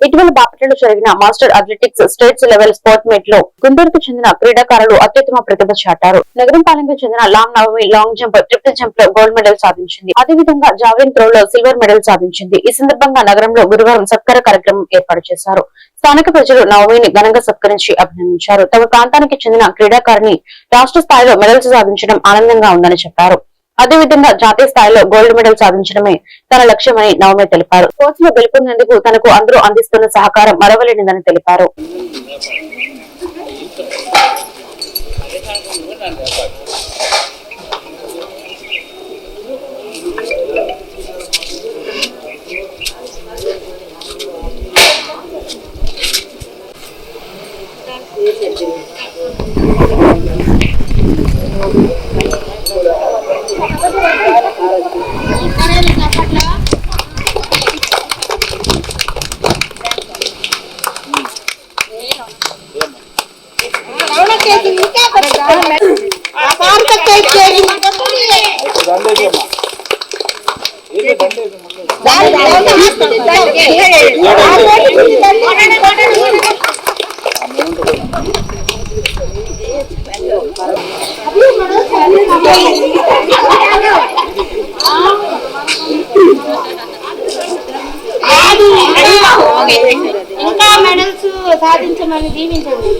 ఇటీవల బాపట్లలో జరిగిన master athletics states level sport మీట్లో గుంటూరుకు చెందిన క్రీడాకారులు అత్యుత్తమ ప్రతిభ చాటారు. నగరంపాలెంకు చెందిన Lam Navami long jump triple జంప్లో గోల్డ్ మెడల్ సాధించింది. అదేవిధంగా జావెలిన్ త్రో లో సిల్వర్ మెడల్ సాధించింది. ఈ సందర్భంగా నగరంలో గురువారం సత్కార కార్యక్రమం ఏర్పాటు చేశారు. స్థానిక ప్రజలు నవమిని ఘనంగా సత్కరించి అభినందించారు. తమ ప్రాంతానికి చెందిన క్రీడాకారిని రాష్ట్ర స్థాయిలో మెడల్స్ సాధించడం ఆనందంగా ఉందని చెప్పారు. అదేవిధంగా జాతీయ స్థాయిలో గోల్డ్ మెడల్ సాధించడమే తన లక్ష్యమని నవమి తెలిపారు. స్పోర్ట్స్ గెలుపొందేందుకు తనకు అందరూ అందిస్తున్న సహకారం మరవలేనిదని తెలిపారు. ఇంకా మెడల్స్ సాధించమని దీవించండి.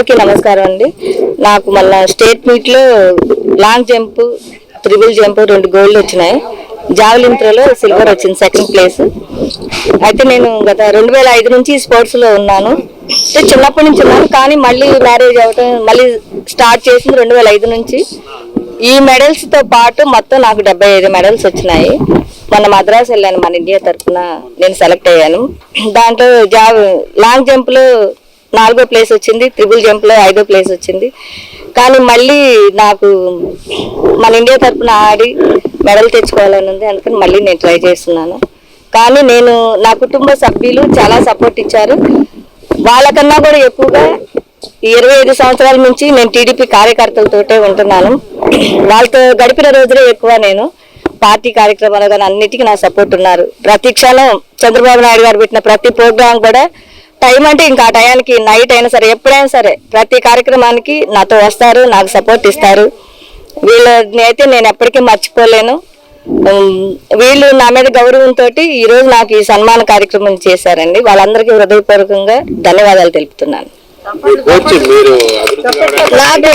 ఓకే నమస్కారం అండి. నాకు మళ్ళా స్టేట్ మీట్లో లాంగ్ జంప్ త్రిబుల్ జంప్ రెండు గోల్డ్ వచ్చినాయి. జావలిన్ త్రోలో సిల్వర్ వచ్చింది సెకండ్ ప్లేస్ అయితే నేను గత రెండు వేల ఐదు నుంచి స్పోర్ట్స్లో ఉన్నాను. అంటే చిన్నప్పటి నుంచి ఉన్నాను కానీ మళ్ళీ మ్యారేజ్ అవ్వటం మళ్ళీ స్టార్ట్ చేసింది రెండు వేల ఐదు నుంచి. ఈ మెడల్స్తో పాటు మొత్తం నాకు డెబ్బై ఐదు మెడల్స్ వచ్చినాయి. మొన్న మద్రాసు వెళ్ళాను మన ఇండియా తరఫున నేను సెలెక్ట్ అయ్యాను. దాంట్లో జావ్ లాంగ్ జంప్లో నాలుగో ప్లేస్ వచ్చింది ట్రిపుల్ జంప్లో ఐదో ప్లేస్ వచ్చింది. కానీ మళ్ళీ నాకు మన ఇండియా తరఫున ఆడి మెడల్ తెచ్చుకోవాలని ఉంది అందుకని మళ్ళీ నేను ట్రై చేస్తున్నాను. కానీ నేను నా కుటుంబ సభ్యులు చాలా సపోర్ట్ ఇచ్చారు. వాళ్ళకన్నా కూడా ఎక్కువగా ఇరవై ఐదు సంవత్సరాల నుంచి నేను టీడీపీ కార్యకర్తలతోటే ఉంటున్నాను. వాళ్ళతో గడిపిన రోజులే ఎక్కువ నేను. పార్టీ కార్యక్రమాలు కానీ అన్నిటికీ నా సపోర్ట్ ఉన్నారు. ప్రతి క్షణం చంద్రబాబు నాయుడు గారు పెట్టిన ప్రతి ప్రోగ్రాం కూడా టైం అంటే ఇంకా ఆ టయానికి నైట్ అయినా సరే ఎప్పుడైనా సరే ప్రతి కార్యక్రమానికి నాతో వస్తారు నాకు సపోర్ట్ ఇస్తారు. వీళ్ళని అయితే నేను ఎప్పటికీ మర్చిపోలేను. వీళ్ళు నా మీద గౌరవంతో ఈ రోజు నాకు ఈ సన్మాన కార్యక్రమం చేశారండి. వాళ్ళందరికీ హృదయపూర్వకంగా ధన్యవాదాలు తెలుపుతున్నాను. నాకు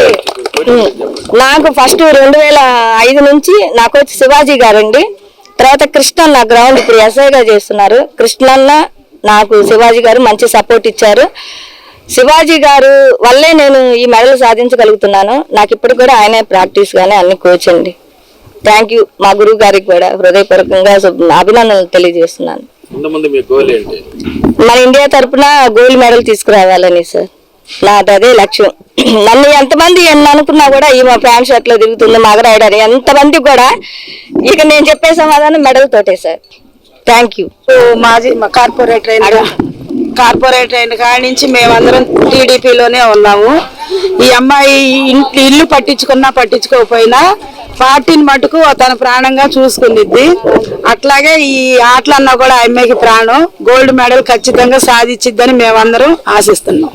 నాకు ఫస్ట్ రెండు వేల ఐదు నుంచి నాకు వచ్చి శివాజీ గారండి. తర్వాత కృష్ణ నా గ్రౌండ్ ఇప్పుడు ఎస్ఐగా చేస్తున్నారు. కృష్ణన్న నాకు శివాజీ గారు మంచి సపోర్ట్ ఇచ్చారు. శివాజీ గారు వల్లే నేను ఈ మెడల్ సాధించగలుగుతున్నాను. నాకు ఇప్పుడు కూడా ఆయనే ప్రాక్టీస్ గానే అన్ని కోచ్ అండి. థ్యాంక్ యూ మా గురువు గారికి కూడా హృదయపూర్వకంగా అభినందనలు తెలియజేస్తున్నాను. మన ఇండియా తరపున గోల్డ్ మెడల్ తీసుకురావాలని సార్ నాది అదే లక్ష్యం. నన్ను ఎంతమంది ఎన్ని అనుకున్నా కూడా ఈ మా ప్యాంట్ షర్ట్లో తిరుగుతుంది మగరాయుడు అని ఎంతమంది కూడా ఇక నేను చెప్పే సమాధానం మెడల్ తోటే సార్. థ్యాంక్ యూ మాజీ మా కార్పొరేటర్ అయిన కార్పొరేటర్ అయిన కాడి నుంచి మేమందరం టీడీపీలోనే ఉన్నాము. ఈ అమ్మాయి ఇంటి ఇల్లు పట్టించుకున్నా పట్టించుకోకపోయినా పార్టీని మటుకు తన ప్రాణంగా చూసుకునిద్ది అట్లాగే ఈ ఆటలన్నా కూడా ఆ అమ్మాయికి ప్రాణం. గోల్డ్ మెడల్ ఖచ్చితంగా సాధించిద్దని మేమందరం ఆశిస్తున్నాం.